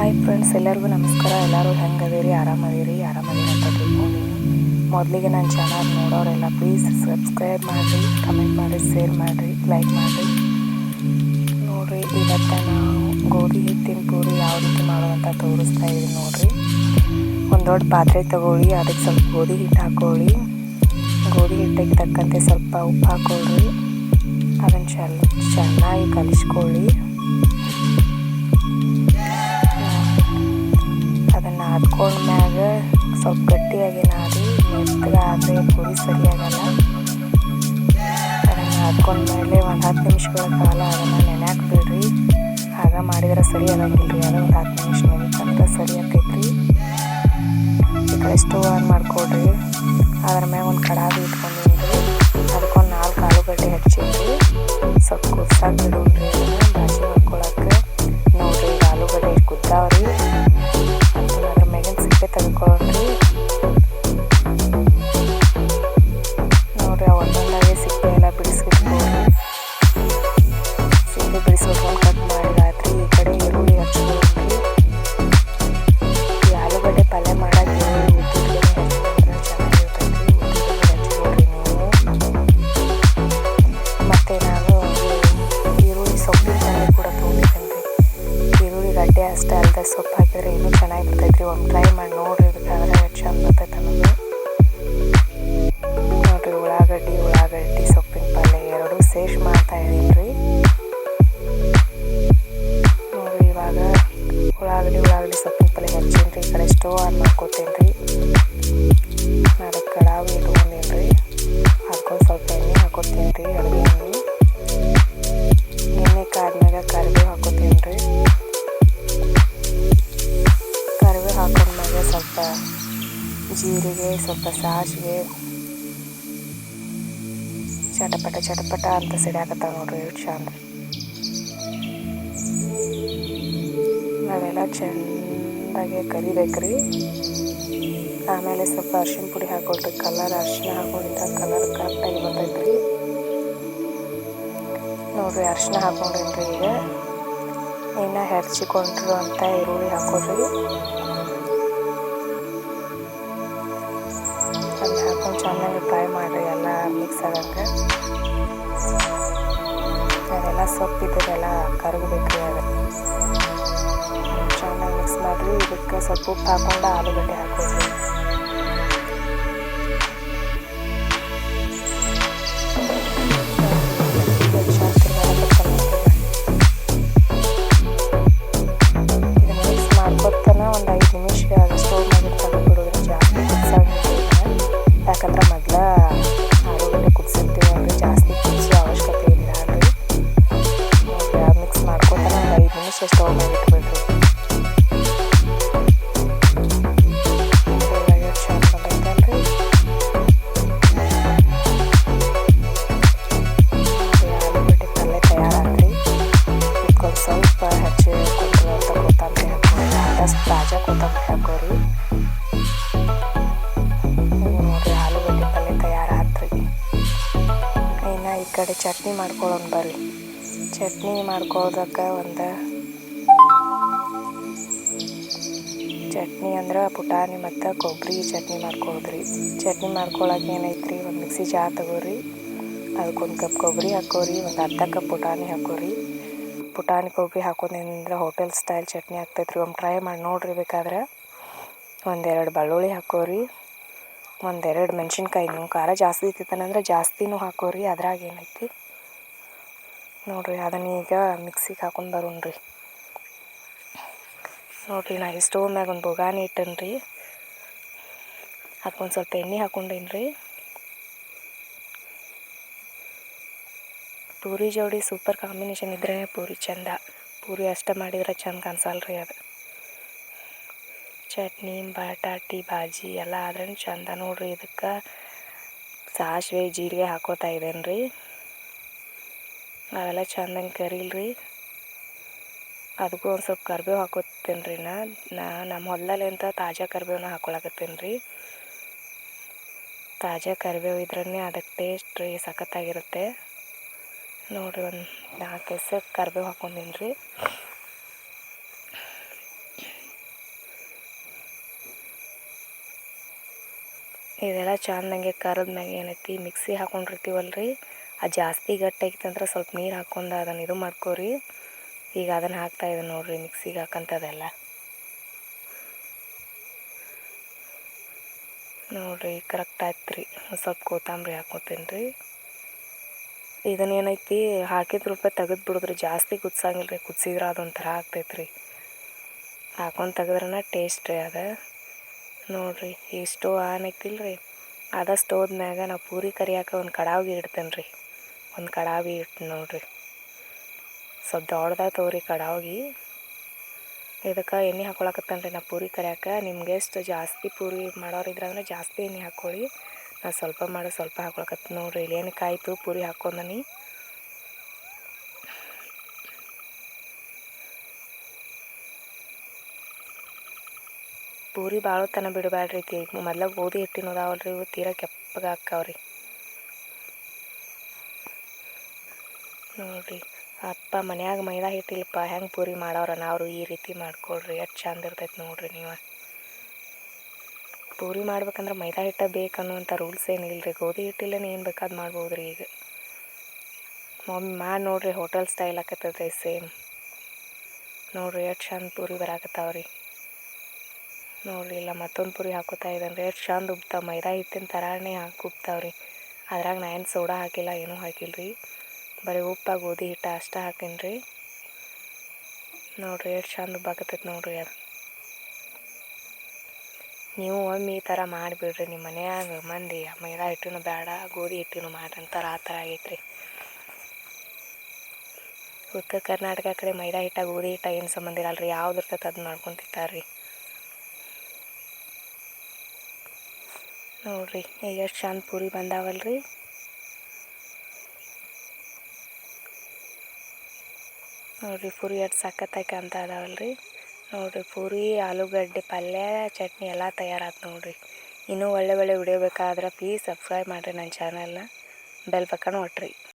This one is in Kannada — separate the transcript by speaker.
Speaker 1: ಹಾಯ್ ಫ್ರೆಂಡ್ಸ್ ಎಲ್ಲರಿಗೂ ನಮಸ್ಕಾರ. ಎಲ್ಲರೂ ಹೆಂಗೆ ಅದೀರಿ ಆರಾಮದೀರಿ? ಆರಾಮದೀರಿ ಅಂತ ತಿಳ್ಕೊಂಡಿನಿ ಮೊದಲಿಗೆ ನನ್ನ ಚಾನಲ್ ನೋಡೋರೆಲ್ಲ ಪ್ಲೀಸ್ ಸಬ್ಸ್ಕ್ರೈಬ್ ಮಾಡಿರಿ ಕಮೆಂಟ್ ಮಾಡಿ ಶೇರ್ ಮಾಡಿರಿ ಲೈಕ್ ಮಾಡಿರಿ. ನೋಡಿರಿ, ಇವತ್ತು ನಾವು ಗೋಧಿ ಹಿಟ್ಟಿನ ಪೂರಿ ಯಾವ ರೀತಿ ಮಾಡೋದಂತ ತೋರಿಸ್ತಾ ಇದ್ದೀನಿ ನೋಡಿರಿ. ಒಂದು ದೊಡ್ಡ ಪಾತ್ರೆ ತಗೊಳ್ಳಿ, ಅದಕ್ಕೆ ಸ್ವಲ್ಪ ಗೋಧಿ ಹಿಟ್ಟು ಹಾಕೊಳ್ಳಿ. ಗೋಧಿ ಹಿಟ್ಟಿಗೆ ತಕ್ಕಂತೆ ಸ್ವಲ್ಪ ಉಪ್ಪು ಹಾಕೊಳ್ಳಿ. ಅದನ್ನು ಚೆನ್ನಾಗಿ ಕಲಿಸ್ಕೊಳ್ಳಿ. ಹಾಕ್ಕೊಂಡ್ಮ್ಯಾಗ ಸ್ವಲ್ಪ ಗಟ್ಟಿಯಾಗಿ ನಾದಿ ಮೆತ್ತಗೆ ಆದರೆ ಪುರಿ ಹಾಕೊಂಡ ಹಾಕ್ಕೊಂಡ್ಮೇಲೆ ಒಂದು ಹತ್ತು ನಿಮಿಷಗಳ ಕಾಲ ಅದನ್ನು ನೆನೆಯಕ್ಕೆ ಬಿಡ್ರಿ. ಆಗ ಮಾಡಿದ್ರೆ ಸರಿ ಆಗಂಗಿಲ್ಲ ರೀ ಅದು ಒಂದು ಹತ್ತು ನಿಮಿಷ ನೆನೆತಂದ್ರೆ ಸರಿ ಆಗ್ತೈತ್ರಿ. ಈಗ ಸ್ಟವ್ ಆನ್ ಮಾಡ್ಕೊಡ್ರಿ. ಅದ್ರ ಮ್ಯಾಗ ಒಂದು ಕಡಾಯಿ ಇಟ್ಕೊಂಡು ಅದಕ್ಕೊಂದು ನಾಲ್ಕು ಆಲೂಗಡ್ಡೆ ಹಚ್ಚಿದ್ರಿ ಸ್ವಲ್ಪ ಕುದ್ಸಾಕ ಬಿಡೋಣ್ರಿ. ಇಟ್ಕೊಂಡೀನಿ ರೀ ಹಾಕೊಂಡು ಸ್ವಲ್ಪ ಎಣ್ಣೆ ಹಾಕೋತೀನಿ ರೀ ಅಡುಗೆ ಎಣ್ಣೆ ಕರಿಬೇವು ಹಾಕೋತೀನಿ ರೀ ಕರಿಬೇವು ಹಾಕೊಂಡ್ಮ್ಯಾಗ ಸ್ವಲ್ಪ ಜೀರಿಗೆ, ಸ್ವಲ್ಪ ಸಾಸಿವೆ. ಚಟಪಟ ಚಟಪಟ ಅಂತ ಸಿಡಿಯಾಕತ್ತಾವ ನೋಡ್ರಿ ಎಷ್ಟು ಚಂದ ನಾವೆಲ್ಲ ಚೆಂದಾಗೆ ಕರಿಬೇಕ್ರಿ. ಆಮೇಲೆ ಸ್ವಲ್ಪ ಅರ್ಶಿಣ ಪುಡಿ ಹಾಕೊಂಡ್ರಿ ಕಲರ್ ಅರ್ಶಿಣ ಹಾಕೊಂಡಿದ್ದ ಕಲರ್ ಕರೆಕ್ಟಾಗಿ ಬರ್ತೈತ್ರಿ. ನೋಡ್ರಿ ಅರ್ಶಿಣ ಹಾಕೊಂಡ್ರಿ ಈಗ. ಇನ್ನು ಹೆರ್ಚಿಕೊಂಡ್ರು ಅಂತ ಈರುಳ್ಳಿ ಹಾಕೊಳ್ರಿ ಅದನ್ನ ಹಾಕೊಂಡು ಚೆನ್ನಾಗಿ ಫ್ರೈ ಮಾಡಿರಿ, ಎಲ್ಲ ಮಿಕ್ಸ್ ಆಗಂಗೆ ಅದೆಲ್ಲ ಸೊಪ್ಪಿದ್ದೆಲ್ಲ ಕರಗಬೇಕ್ರಿ ಅದು ಚೆನ್ನಾಗಿ ಮಿಕ್ಸ್ ಮಾಡಿರಿ ಇದಕ್ಕೆ ಸ್ವಲ್ಪ ಉಪ್ಪು ಹಾಕೊಂಡು ಆಲೂಗಡ್ಡೆ ಇದನ್ನ ಮಿಕ್ಸ್ ಮಾಡ್ಕೊತಾನೆ ಒಂದು ಐದು ನಿಮಿಷ ಸ್ಟೋವ್ ಮಾಡಿ ಜಾಸ್ತಿ ಯಾಕಂದ್ರೆ ಮೊದಲ ಆಲೂಗಡ್ಡೆ ಕುದಿಸಿರ್ತೀವಿ ಜಾಸ್ತಿ ಅವಶ್ಯಕತೆ ಇಲ್ಲ ಮಿಕ್ಸ್ ಮಾಡ್ಕೊತಾನೆ ಒಂದು ಐದು ನಿಮಿಷ ಮಾಡಿ ನೋಡ್ರಿ ಆಲೂಗಡ್ಡೆ ಪಲ್ಯ ತಯಾರಾತ್ರಿ ಇನ್ನು ಈ ಕಡೆ ಚಟ್ನಿ ಮಾಡ್ಕೊಳೋಣ ಬರ್ರಿ ಚಟ್ನಿ ಮಾಡ್ಕೊಳ್ಳೋದಕ್ಕೆ ಒಂದು ಚಟ್ನಿ ಅಂದ್ರೆ ಪುಟಾಣಿ ಮತ್ತು ಕೊಬ್ಬರಿ ಚಟ್ನಿ ಮಾಡ್ಕೊಳ್ರಿ ಚಟ್ನಿ ಮಾಡ್ಕೊಳಕ್ಕೆ ಏನೈತ್ರಿ ಒಂದು ಮಿಕ್ಸಿ ಜಾರ್ ತಗೋರಿ ಅದಕ್ಕೊಂದು ಕಪ್ ಕೊಬ್ಬರಿ ಹಾಕೋರಿ ಒಂದು ಅರ್ಧ ಕಪ್ ಪುಟಾಣಿ ಹಾಕೋರಿ ಪುಟಾಣಿ ಕೊಬ್ಬರಿ ಹಾಕೋದ್ರಿಂದ ಹೋಟೆಲ್ ಸ್ಟೈಲ್ ಚಟ್ನಿ ಆಗ್ತೈತ್ರಿ. ಒಮ್ಮೆ ಟ್ರೈ ಮಾಡಿ ನೋಡ್ರಿ ಬೇಕಾದ್ರೆ. ಒಂದೆರಡು ಬೆಳ್ಳುಳ್ಳಿ ಹಾಕೋರಿ. ಒಂದೆರಡು ಮೆಣಸಿನ್ಕಾಯಿ ನೀವು ಖಾರ ಜಾಸ್ತಿ ಇತ್ತಿತ್ತಂದ್ರೆ ಜಾಸ್ತಿನೂ ಹಾಕೋರಿ. ಅದ್ರಾಗ ಏನೈತಿ? ನೋಡಿರಿ, ಅದನ್ನ ಈಗ ಮಿಕ್ಸಿಗೆ ಹಾಕೊಂಡು ಬರೋಣ್ರಿ. ನೋಡಿರಿ, ನಾ ಈ ಸ್ಟೋವ್ ಮ್ಯಾಗ ಒಂದು ಬೊಗಾನಿ ಇಟ್ಟೇನಿ ರೀ ಅದಕ್ಕೊಂದು ಸ್ವಲ್ಪ ಎಣ್ಣೆ ಹಾಕೊಂಡೇನಿ ರೀ ಪೂರಿ ಜೋಡಿ ಸೂಪರ್ ಕಾಂಬಿನೇಷನ್ ಇದ್ರೇ ಪೂರಿ ಚಂದ. ಪೂರಿ ಅಷ್ಟೇ ಮಾಡಿದ್ರೆ ಚಂದ ಕಾಣಿಸಲ್ಲ ರೀ ಅದು. ಚಟ್ನಿ, ಬಟಾಟಿ ಭಾಜಿ ಎಲ್ಲ ಆದ್ರೆ ಚಂದ ನೋಡ್ರಿ ಇದಕ್ಕೆ. ಸಾಸಿವೆ, ಜೀರಿಗೆ ಹಾಕೋತಾ ಇದ್ದೇನೆ ರೀ ಅವೆಲ್ಲ ಚಂದಂಗೆ ಕರೀಲ್ರಿ. ಅದಕ್ಕೂ ಒಂದು ಸ್ವಲ್ಪ ಕರಿಬೇವು ಹಾಕೋತೀನಿ ರೀ ನಾ. ನಾ ನಮ್ಮ ಹೊಲದಲ್ಲಿ ಅಂತ ತಾಜಾ ಕರ್ಬೇವನ್ನ ಹಾಕೊಳಕತ್ತೀನಿ ರೀ ತಾಜಾ ಕರಿಬೇವು ಇದ್ರೇ ಅದಕ್ಕೆ ಟೇಸ್ಟ್ ರೀ ಸಖತ್ತಾಗಿರುತ್ತೆ. ನೋಡಿರಿ ಒಂದು ನಾಲ್ಕು ಎಸೆ ಕರ್ಬೇವು ಹಾಕ್ಕೊಂಡಿನಿ ರೀ. ಇದೆಲ್ಲ ಚೆಂದಂಗೆ ಕರಿದ್ಮ್ಯಾಗ ಏನೈತಿ? ಮಿಕ್ಸಿ ಹಾಕ್ಕೊಂಡಿರ್ತೀವಲ್ಲ ರೀ ಅದು ಜಾಸ್ತಿ ಗಟ್ಟಾಗಿತ್ತಂದ್ರೆ ಸ್ವಲ್ಪ ನೀರು ಹಾಕೊಂಡು ಅದನ್ನು ಇದು ಮಾಡ್ಕೋರಿ. ಈಗ ಅದನ್ನು ಹಾಕ್ತಾ ಇದ್ದೆ ನೋಡ್ರಿ ಮಿಕ್ಸಿಗೆ ಹಾಕಂಥದ್ದೆಲ್ಲ ನೋಡ್ರಿ ಕರೆಕ್ಟ್ ಆಯ್ತು ರೀ. ಒಂದು ಸ್ವಲ್ಪ ಕೊತ್ತಂಬರಿ ಹಾಕೋತೀನಿ ರೀ. ಇದನ್ನ ಏನೈತಿ ಹಾಕಿದ ರೂಪಾಯಿ ತೆಗೆದು ಬಿಡಿದ್ರಿ, ಜಾಸ್ತಿ ಕುದ್ಸಂಗಿಲ್ಲ ರೀ ಕುದ್ಸಿದ್ರೆ ಅದೊಂಥರ ಆಗ್ತೈತೆ ರೀ ಹಾಕೊಂಡು ತೆಗೆದ್ರನ ಟೇಸ್ಟ್ ರೀ ಅದು. ನೋಡಿರಿ ಈ ಸ್ಟೋವ್ ಆನ್ ಐತಿಲ್ಲ ರೀ ಅದ ಸ್ಟೋವ್ ಮ್ಯಾಗ ನಾವು ಪೂರಿ ಕರಿಯಾಕ ಒಂದು ಕಡಾವಿಗೆ ಇಡ್ತೇನೆ ರೀ ಒಂದು ಕಡಾವಿ ಇಟ್ಟು ನೋಡಿರಿ. ಸ್ವಲ್ಪ ದೊಡ್ಡದಾಗ ತಗೋರಿ ಕಡಾವಿಗೆ. ಇದಕ್ಕೆ ಎಣ್ಣೆ ಹಾಕೊಳಕತ್ತೇನೆ ರೀ ನಾ ಪೂರಿ ಕರಿಯಾಕ. ನಿಮ್ಗೆ ಎಷ್ಟು ಜಾಸ್ತಿ ಪೂರಿ ಮಾಡೋರಿದ್ರೆ ಅಂದ್ರೆ ಜಾಸ್ತಿ ಎಣ್ಣೆ ಹಾಕ್ಕೊಳ್ಳಿ ನಾ ಸ್ವಲ್ಪ ಮಾಡೋ, ಸ್ವಲ್ಪ ಹಾಕೊಳಕತ್ತ ನೋಡ್ರಿ. ಇಲ್ಲಿ ಆಯಿತು ಪೂರಿ ಹಾಕ್ಕೊಂಡನಿ ಪೂರಿ ಭಾಳ ತನ ಬಿಡಬೇಡ್ರಿ ಈಗ ಮೊದ್ಲ ಗೋಧಿ ಹಿಟ್ಟಿನೋದಾವಲ್ರಿ ಇವು ತೀರಾ ಕೆಪ್ಪಗೆ ಹಾಕವ್ರಿ. ನೋಡ್ರಿ, ಅಪ್ಪ ಮನ್ಯಾಗ ಮೈದಾ ಹಿಟ್ಟಿಲ್ಲಪ್ಪ, ಹೆಂಗೆ ಪೂರಿ ಮಾಡೋರ ನಾವು ಈ ರೀತಿ ಮಾಡ್ಕೊಳ್ರಿ. ಎಷ್ಟು ಚಂದ ಇರ್ತೈತೆ ನೋಡ್ರಿ ನೀವು. ಪೂರಿ ಮಾಡ್ಬೇಕಂದ್ರೆ ಮೈದಾ ಹಿಟ್ಟ ಬೇಕನ್ನುವಂಥ ರೂಲ್ಸ್ ಏನಿಲ್ಲ ರೀ ಗೋಧಿ ಹಿಟ್ಟಿಲ್ಲೇ ಏನು ಬೇಕಾದ್ ಮಾಡ್ಬೋದು ರೀ ಈಗ. ಮಮ್ಮಿ ಮಾಡಿ ನೋಡಿರಿ ಹೋಟೆಲ್ ಸ್ಟೈಲ್ ಆಕತ್ತದ್ರಿ ಸೇಮ್. ನೋಡಿರಿ ಎಷ್ಟು ಚಂದ ಪೂರಿ ಬರಾಕತ್ತಾವ್ರಿ. ನೋಡಿರಿ ಇಲ್ಲ ಮತ್ತೊಂದು ಪೂರಿ ಹಾಕೋತಾ ಇದ್ದಾನೆ ರೀ ಎಷ್ಟು ಚಂದ ಉಬ್ತಾವ ಮೈದಾ ಹಿಟ್ಟಿನ ಥರನೇ ಹಾಕಿ ಉಬ್ತಾವ್ರಿ ಅದ್ರಾಗ ನಾ ಏನು ಸೋಡಾ ಹಾಕಿಲ್ಲ, ಏನೂ ಹಾಕಿಲ್ಲ ರೀ ಬರೀ ಉಪ್ಪ, ಗೋಧಿ ಹಿಟ್ಟು ಅಷ್ಟೇ ಹಾಕೀನಿ ರೀ ನೋಡ್ರಿ ಎಷ್ಟು ಚಂದ ಉಬ್ಬಾಕತ್ತೈತೆ ನೋಡಿರಿ ಅದು. ನೀವು ಒಮ್ಮೆ ಈ ಥರ ಮಾಡಿಬಿಡ್ರಿ ನಿಮ್ಮ ಮನ್ಯಾಗ ಮಂದಿ ಮೈದಾ ಹಿಟ್ಟಿನೂ ಬೇಡ, ಗೋಧಿ ಹಿಟ್ಟಿನೂ ಮಾಡ್ರಿ ಅಂತಾರೆ, ಆ ಥರ ಆಗೈತೆ ರೀ ಉತ್ತರ ಕರ್ನಾಟಕ ಕಡೆ ಮೈದಾ ಹಿಟ್ಟ, ಗೋಧಿ ಹಿಟ್ಟ ಏನು ಸಂಬಂಧ ಇರಲ್ಲ ರೀ ಯಾವ್ದು ಇರ್ತೈತೆ ಅದು ಮಾಡ್ಕೊಂತಿರ್ತಾರೆ ರೀ ನೋಡ್ರಿ ಎಷ್ಟು ಚಂದ ಪೂರಿ ಬಂದಾವಲ್ರಿ? ನೋಡ್ರಿ, ಪೂರಿ ಎಷ್ಟು ಸಖತ್ತಾಗಿ ಅಂತ ಅದಾವಲ್ರಿ ನೋಡ್ರಿ, ಪೂರಿ, ಆಲೂಗಡ್ಡೆ, ಪಲ್ಯ, ಚಟ್ನಿ ಎಲ್ಲ ತಯಾರಾಯ್ತು ನೋಡಿರಿ. ಇನ್ನೂ ಒಳ್ಳೆ ಒಳ್ಳೆ ವಿಡಿಯೋ ಬೇಕಾದ್ರೆ ಪ್ಲೀಸ್ ಸಬ್ಸ್ಕ್ರೈಬ್ ಮಾಡಿರಿ ನನ್ನ ಚಾನಲ್ನ ಬೆಲ್ ಬಟನ್ ಒಟ್ರಿ.